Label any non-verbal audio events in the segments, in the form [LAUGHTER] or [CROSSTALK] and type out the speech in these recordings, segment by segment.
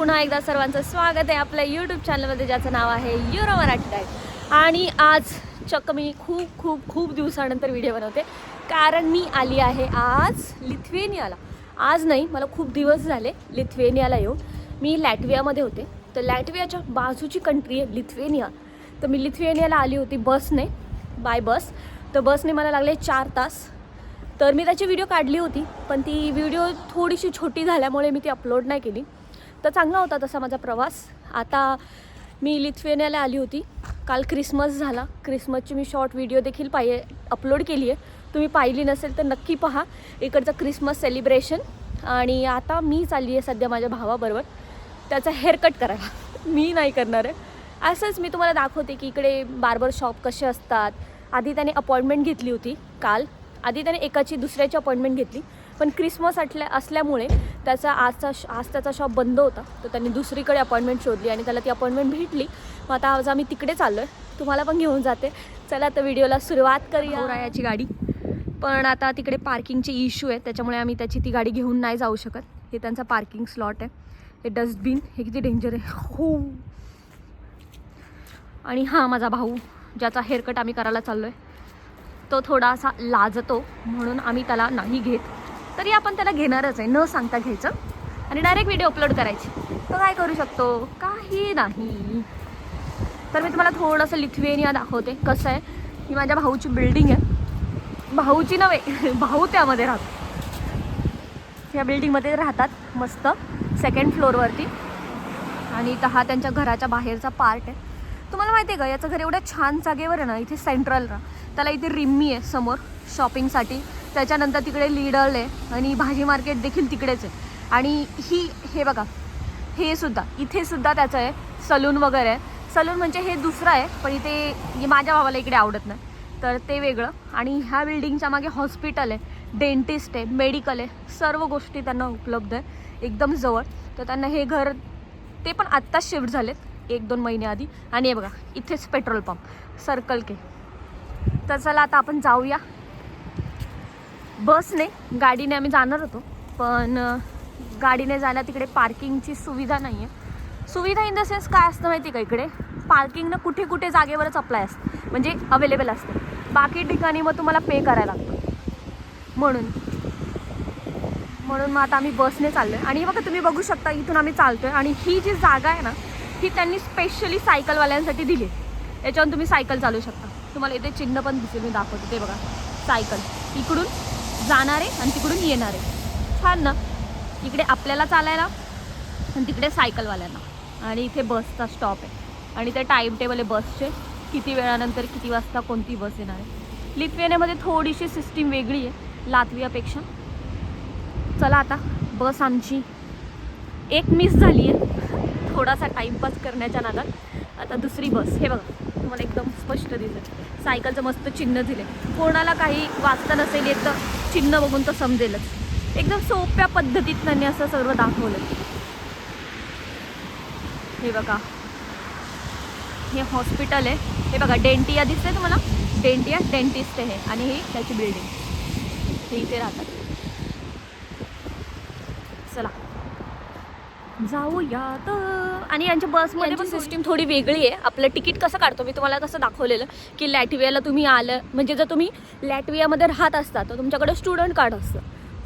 पुन्हा एकदा सर्वांचं स्वागत आहे आपल्या यूट्यूब चॅनलमध्ये ज्याचं नाव आहे युरो मराठी टाईप आणि आज चक्क मी खूप खूप खूप दिवसानंतर व्हिडिओ बनवते. कारण मी आली आहे आज लिथवेनियाला. आज नाही मला खूप दिवस झाले लिथवेनियाला येऊन. मी लॅटवियामध्ये होते. तर लॅटवियाच्या बाजूची कंट्री आहे लिथवेनिया. तर मी लिथवेनियाला आली होती बसने बाय बस तर बसने मला लागले चार तास. तर मी त्याची व्हिडिओ काढली होती पण ती व्हिडिओ थोडीशी छोटी झाल्यामुळे मी ती अपलोड नाही केली. तर चांगला होता तसा माझा प्रवास. आता मी लिथवेनियाला आली होती. काल क्रिसमस झाला. क्रिसमसची मी शॉर्ट व्हिडिओ देखील पाहिजे अपलोड केली आहे तुम्ही पाहिली नसेल तर नक्की पहा. इकडचं क्रिसमस सेलिब्रेशन आणि आता मी चालली आहे सध्या माझ्या भावाबरोबर. त्याचा हेअरकट करायला. मी नाही करणार आहे. असंच मी तुम्हाला दाखवते की इकडे बार्बर शॉप कसे असतात. आधी त्याने अपॉइंटमेंट घेतली होती काल. आधी त्याने एकाची दुसऱ्याची अपॉइंटमेंट घेतली. पण क्रिसमस असल्या असल्यामुळे त्याचा आजचा आज त्याचा शॉप बंद होता. तर त्यांनी दुसरीकडे अपॉइंटमेंट शोधली आणि त्याला ती अपॉइंटमेंट भेटली. मग आता आज आम्ही तिकडे चाललो आहे तुम्हाला पण घेऊन जाते. चला आता व्हिडिओला सुरुवात करूया. याची गाडी. पण आता तिकडे पार्किंगचे इश्यू आहे. त्याच्यामुळे आम्ही त्याची ती गाडी घेऊन नाही जाऊ शकत. हे त्यांचा पार्किंग स्लॉट आहे. हे डस्टबिन हे किती डेंजर आहे. हो. आणि हा माझा भाऊ ज्याचा हेअरकट आम्ही करायला चाललो आहे तो थोडासा लाजतो. म्हणून आम्ही त्याला नाही घेत. तरी आपण त्याला घेणारच आहे. न सांगता घ्यायचं. आणि डायरेक्ट व्हिडिओ अपलोड करायची. तो काय करू शकतो? काही नाही. तर मी तुम्हाला थोडंसं लिथुएनिया दाखवते कसं आहे. ही माझ्या भाऊची बिल्डिंग आहे. भाऊची नव्हे [LAUGHS] भाऊ त्यामध्ये राहतो. या बिल्डिंगमध्ये राहतात मस्त सेकंड फ्लोअरवरती आणि इथं हा त्यांच्या घराच्या बाहेरचा पार्ट आहे. तुम्हाला माहिती आहे का? याचं घर एवढ्या छान जागेवर आहे ना इथे सेंट्रल ना त्याला इथे रिम्मी आहे समोर शॉपिंगसाठी त्याच्यानंतर तिकडे लिडल आहे आणि भाजी मार्केट देखील तिकडेच आहे. आणि ही हे बघा हे सुद्धा इथे सुद्धा त्याचं आहे सलून वगैरे आहे. सलून म्हणजे हे दुसरं आहे पण इथे माझ्या भावाला इकडे आवडत नाही. तर ते वेगळं. आणि ह्या बिल्डिंगच्या मागे हॉस्पिटल आहे डेंटिस्ट आहे मेडिकल आहे सर्व गोष्टी त्यांना उपलब्ध आहे एकदम जवळ. तर त्यांना हे घर ते पण आत्ताच शिफ्ट झालेत एक दोन महिने आधी. आणि हे बघा इथेच पेट्रोल पंप सर्कल के. तर चला आता आपण जाऊया. बसने गाडीने आम्ही जाणार होतो. पण गाडीने जायला तिकडे पार्किंगची सुविधा नाही आहे सुविधा इन द सेन्स काय असतं माहिती आहे का इकडे? पार्किंगनं कुठे कुठे जागेवरच अप्लाय असतं. म्हणजे अवेलेबल असतं. बाकी ठिकाणी मग तुम्हाला पे करायला लागतं. म्हणून. म्हणून मग आता आम्ही बसने चाललो आहे आणि बघा तुम्ही बघू शकता इथून आम्ही चालतो आहे आणि ही जी जागा आहे ना ही त्यांनी स्पेशली सायकलवाल्यांसाठी दिली आहे. याच्यावरून तुम्ही सायकल चालू शकता. तुम्हाला इथे चिन्ह पण दिसेल मी दाखवते ते बघा. सायकल. इकडून जाणार आहे आणि तिकडून येणार. आहे छान ना? इकडे आपल्याला चालायला आणि तिकडे सायकलवाल्यांना. आणि इथे बसचा स्टॉप आहे. आणि ते टाईम टेबल आहे बसचे. किती वेळानंतर किती वाजता कोणती बस येणार आहे? लिथवेनियामध्ये थोडीशी सिस्टीम वेगळी आहे. लातवियापेक्षा चला आता बस आमची एक मिस झाली आहे थोडासा टाईमपास करण्याच्या नादात. आता दुसरी बस. हे बघा. तुम्हाला एकदम स्पष्ट दिसेल. सायकलचं मस्त चिन्ह दिले कोणाला काही वाचता नसेल येत तर चिन्ह बघून तर समजेलच. एकदम सोप्या पद्धतीत त्यांनी असं सर्व दाखवलं हे बघा. हे हॉस्पिटल आहे. हे बघा डेंटिया दिसते तुम्हाला? डेंटिया डेंटिस्ट आहे. आणि ही त्याची बिल्डिंग हे इथे राहतात चला जाऊयात आणि यांच्या बसमध्ये पण सिस्टीम थोडी वेगळी आहे. आपलं तिकीट कसं काढतो? मी तुम्हाला कसं दाखवलेलं की लॅटवियाला तुम्ही आलं. म्हणजे जर तुम्ही लॅटवियामध्ये राहत असता तर तुमच्याकडे स्टुडंट कार्ड असतं.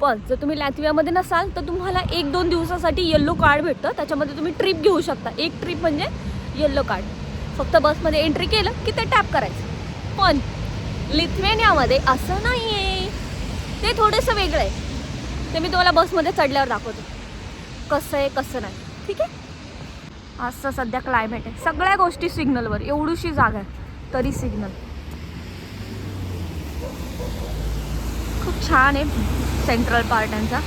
पण जर तुम्ही लॅटवियामध्ये नसाल तर तुम्हाला एक दोन दिवसासाठी येल्लो कार्ड भेटतं. त्याच्यामध्ये तुम्ही ट्रिप घेऊ शकता. एक ट्रिप म्हणजे येल्लो कार्ड फक्त बसमध्ये एंट्री केलं की ते टॅप करायचं. पण लिथवेनियामध्ये असं नाही आहे ते थोडंसं वेगळं आहे. ते मी तुम्हाला बसमध्ये चढल्यावर दाखवते. कसं आहे कसं नाही. ठीक आहे? असं सध्या क्लायमेट आहे. सगळ्या गोष्टी सिग्नलवर एवढीशी जागा आहे. तरी सिग्नल खूप छान आहे सेंट्रल पार्ट यांचा.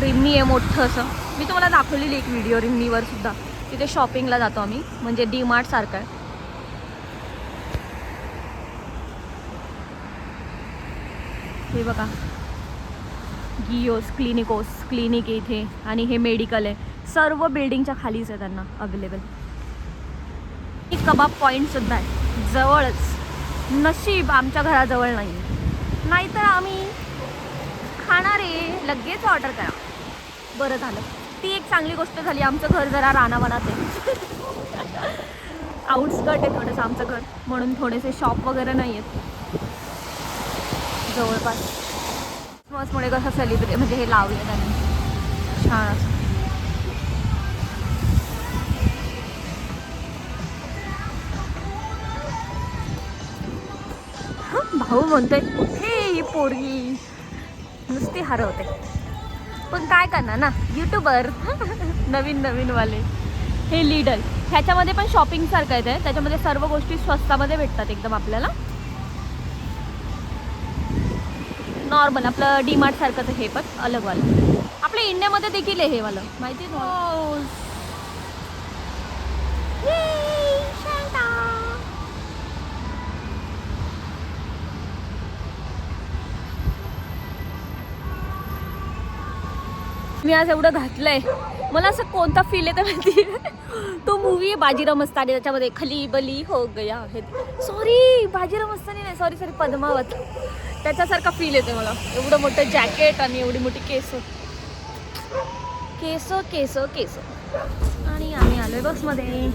रिमनी आहे मोठं असं. मी तुम्हाला दाखवलेली एक व्हिडिओ रिमनीवर सुद्धा. तिथे शॉपिंगला जातो आम्ही. म्हणजे डी मार्ट सारखं आहे. हे बघा. गिओस क्लिनिकोस क्लिनिक आहे इथे आणि हे मेडिकल आहे. सर्व बिल्डिंगच्या खालीच आहे त्यांना अवेलेबल एक कबाब पॉईंटसुद्धा आहे. जवळच. नशीब आमच्या घराजवळ नाही नाहीतर आम्ही खाणारे लगेच ऑर्डर करा. बरं झालं. ती एक चांगली गोष्ट झाली. आमचं घर जरा रानावनात आहे. [LAUGHS] आउटस्कट आहे थोडंसं आमचं घर. म्हणून थोडेसे शॉप वगैरे नाही आहेत जवळपास. क्रिसमसमुळे कसं सेलिब्रेट म्हणजे हे लावलं त्यांनी. छान असं. भाऊ म्हणतोय हे ही पोरगी. नुसती हरवते. पण काय करणार ना युट्यूबर [LAUGHS] नवीन नवीन वाले हे लीडल ह्याच्यामध्ये पण शॉपिंग सारखं त्याच्यामध्ये सर्व गोष्टी स्वस्तामध्ये भेटतात एकदम आपल्याला. नॉर्मल आपलं डी मार्ट सारखंच हे पण अलग वालं. आपल्या इंडियामध्ये देखील आहे हे वालं. माहिती आहे मी आज एवढं घातलंय. मला असं कोणता फील येतं माहिती तो मूवी आहे बाजीराव मस्तानी त्याच्यामध्ये खली बली हो गया सॉरी बाजीराव मस्तानी नाही. Sorry sorry Padmaavat. त्याच्यासारखा फील येतो मला. एवढं मोठं जॅकेट आणि एवढी मोठी केस. केस केस केस. आणि आम्ही आलोय बसमध्ये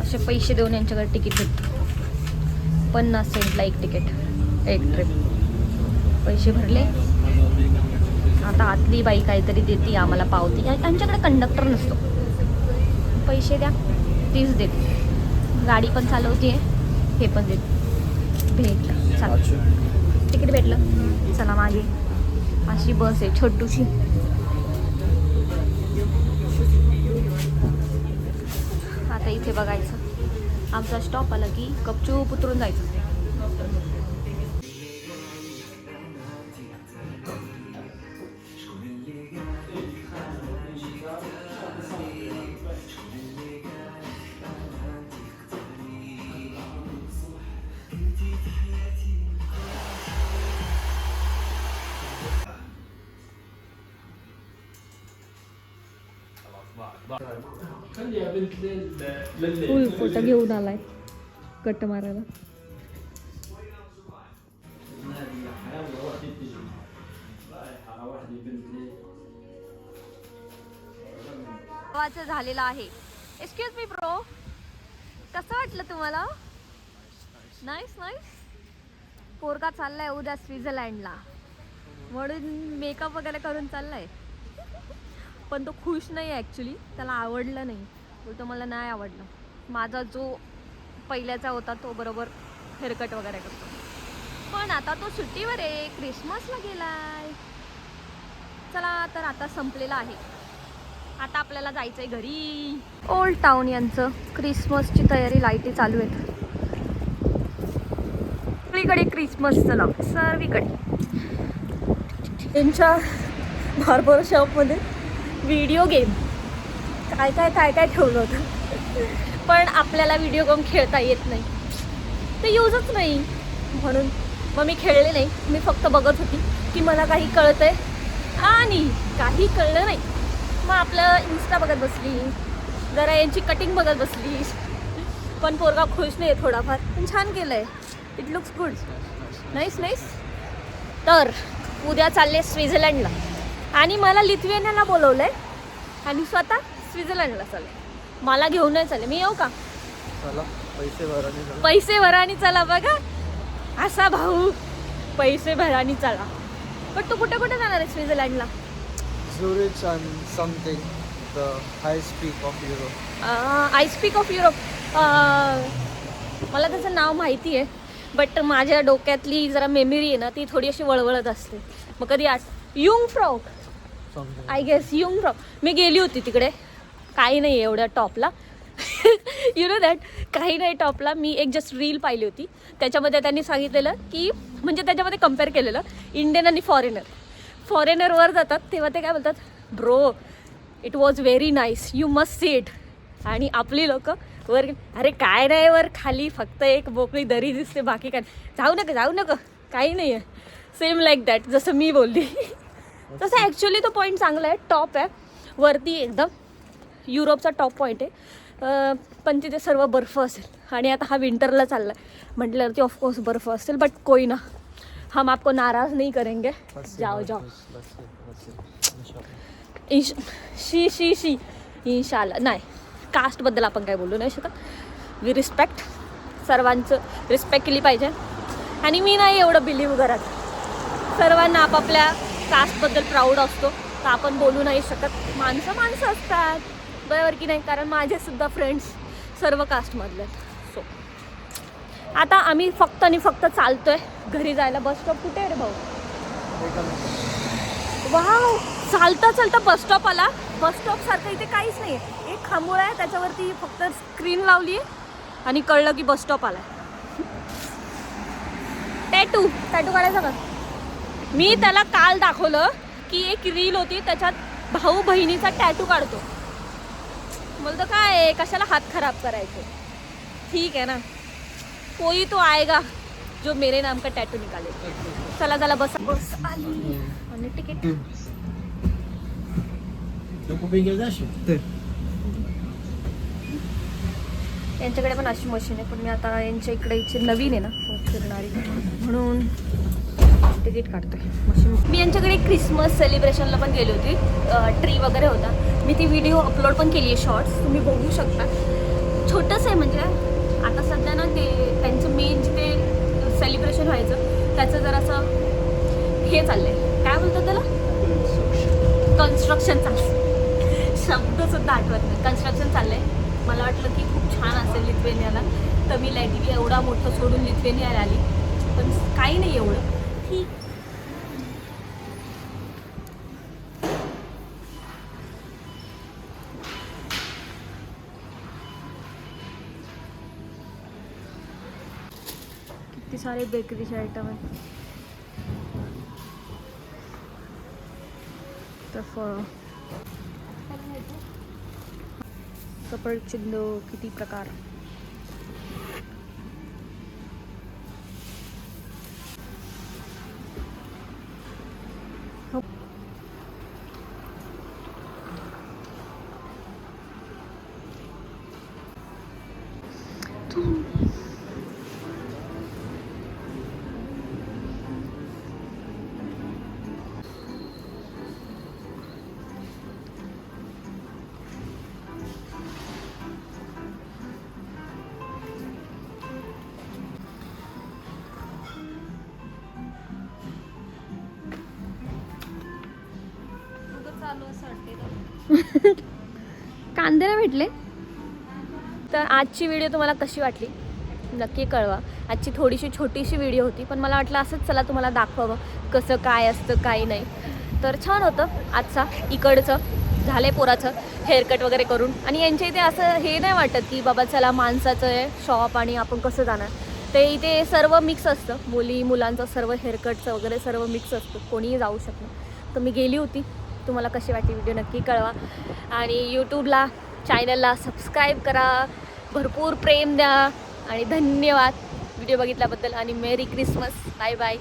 असे पैसे देऊन यांच्याकडे तिकीट भेटतं पन्नास सेंटला एक तिकीट एक ट्रिप पैसे भरले. आता आतली बाई काहीतरी देते आम्हाला पावती. यांच्याकडे कंडक्टर नसतो. पैसे द्या तीच देते. गाडी पण चालवते. हे पण देते भेटलं तिकीट भेटलं. चला मागे. अशी बस आहे छोटूशी. आता इथे बघायचं. आमचा स्टॉप आला की गपचूप उतरून जायचं. फुल फोटो घेऊन आलाय. कट मारायला. गावाचं झालेलं आहे. एक्सक्यूज मी ब्रो कसं वाटलं तुम्हाला? नाईस नाईस पोरगा चाललाय उद्या स्वित्झर्लंडला म्हणून मेकअप वगैरे करून चाललाय. पण तो खुश नाही आहे ॲक्च्युली त्याला आवडलं नाही. बोलतो मला नाही आवडलं. माझा जो पहिल्याचा होता तो बरोबर हेअरकट वगैरे करतो. पण आता तो सुट्टीवर आहे. क्रिसमसला गेलाय. चला तर आता संपलेला आहे. आता आपल्याला जायचंय घरी. ओल्ड टाउन यांचं क्रिसमसची तयारी लाईटी चालू आहेत. सगळीकडे क्रिसमस चला सर्वीकडे. त्यांच्या बार्बर शॉपमध्ये व्हिडिओ गेम. काय काय काय काय ठेवलं होतं? पण आपल्याला व्हिडिओ गेम खेळता येत नाही. ते यूजच नाही. म्हणून मग मी खेळले नाही. मी फक्त बघत होती की मला काही कळतंय. आणि काही कळलं नाही. मग आपलं इन्स्टा बघत बसली. जरा यांची कटिंग बघत बसली. पण पोरगा खुश नाही आहे थोडाफार. पण छान केलं आहे it looks good nice nice तर उद्या चालले स्वित्झर्लंडला. आणि मला लिथुएनियाला बोलवलं आहे आणि स्वतः स्वित्झर्लंडला चालले. मला घेऊन नाही चालले. मी येऊ का? चला पैसे भरा आणि चला. पैसे चला बघा. असा भाऊ. पैसे भरा आणि चला. पण तू कुठे कुठे जाणार आहे स्वित्झर्लंडला? Peak of Europe. I speak of Europe मला त्याचं नाव माहिती आहे बट माझ्या डोक्यातली जरा मेमरी आहे ना ती थोडी अशी वळवळत असते. मग कधी आठ Jungfrau. I guess Jungfrau मी गेली होती तिकडे. काही नाही आहे एवढ्या टॉपला. यु नो दॅट काही नाही टॉपला. मी एक जस्ट रील पाहिली होती. त्याच्यामध्ये त्यांनी सांगितलेलं की म्हणजे त्याच्यामध्ये कंपेअर केलेलं. इंडियन आणि फॉरेनर फॉरेनरवर जातात तेव्हा ते काय बोलतात? Bro it was very nice you must see it आणि आपली लोक वर अरे काय नाही वर खाली फक्त एक मोकळी दरी दिसते बाकी काय. जाऊ नका जाऊ नका. काही नाही आहे सेम लाईक दॅट जसं मी बोलली. तसं ॲक्च्युली तो पॉईंट चांगला आहे. टॉप आहे. वरती एकदम युरोपचा टॉप पॉईंट आहे. पण तिथे सर्व बर्फ असेल. आणि आता हा विंटरला चालला आहे म्हटल्यावरती ऑफकोर्स बर्फ असेल बट कोई ना. हम आपको नाराज नहीं करेंगे. जाओ जाओ. इश शी शी शी. इन्शाला नाही. कास्टबद्दल आपण काय बोलू? नाही शकत. वी रिस्पेक्ट सर्वांचं. रिस्पेक्ट केली पाहिजे. आणि मी नाही एवढं बिलीव्ह करत. सर्वांना आपापल्या कास्टबद्दल प्राऊड असतो तर आपण बोलू नाही शकत. माणसं माणसं असतात बरोबर की नाही? कारण माझेसुद्धा फ्रेंड्स सर्व कास्टमधले आहेत. सो आता आम्ही फक्त आणि फक्त चालतोय. घरी जायला बस स्टॉप कुठे आहे रे भाऊ? वा वाव चालता चालता बस स्टॉप आला. बस स्टॉप सारखं इथे काहीच नाही एक खांबोळ आहे त्याच्यावरती फक्त स्क्रीन लावली आहे आणि कळलं की बस स्टॉप आलाय. टॅटू टॅटू काढायचा का? मी त्याला काल दाखवलं की एक रील होती त्याच्यात भाऊ बहिणीचा टॅटू काढतो. बोलतो काय कशाला हात खराब करायचे? ठीक आहे ना. कोई तो आएगा जो मेरे नाम का टॅटू निकाले. चला चला बस. बस आली. आणि तिकीट यांच्याकडे पण अशी मशीन आहे पण मी आता यांच्या इकडे इथे नवीन आहे ना फिरणारी म्हणून तिकीट काढतोय. मी यांच्याकडे क्रिसमस सेलिब्रेशनला पण गेली होती. ट्री वगैरे होता. मी ती व्हिडिओ अपलोड पण केली आहे शॉर्ट्स तुम्ही बघू शकता. छोटंसं आहे म्हणजे आता सध्या ना ते त्यांचं मेन जे ते सेलिब्रेशन व्हायचं त्याचं जरासं हे चाललं आहे काय बोलतात त्याला? कन्स्ट्रक्शन चाललं शब्दसुद्धा आठवत नाही. कन्स्ट्रक्शन चाललं आहे मला वाटलं की खूप छान असेल लिथवेनियाला तर मी लॅटिव्हिया एवढा मोठं सोडून लिथवेनियाला आली. पण काही नाही एवढं. किती सारे बेकरीचे आयटम आहेत तर फळ सफरचंद किती प्रकार। [LAUGHS] कांदे ना भेटले. तर आजची व्हिडिओ तुम्हाला कशी वाटली? नक्की कळवा. आजची थोडीशी छोटीशी व्हिडिओ होती पण मला वाटलं असंच चला तुम्हाला दाखवावं कसं काय असतं काही नाही. तर छान होतं आजचा इकडचं झालं आहे पोराचं हेअरकट वगैरे करून. आणि यांच्या इथे असं हे नाही वाटत की बाबा चला माणसाचं आहे शॉप आणि आपण कसं जाणार. ते इथे सर्व मिक्स असतं. मुली मुलांचं सर्व हेअरकटचं वगैरे सर्व मिक्स असतं. कोणीही जाऊ शकतं तर मी गेली होती. तुम्हाला कशी वाटली व्हिडिओ नक्की कळवा. आणि यूट्यूबला चॅनलला सबस्क्राईब करा. भरपूर प्रेम द्या. आणि धन्यवाद. व्हिडिओ बघितल्याबद्दल आणि मेरी क्रिसमस. Bye bye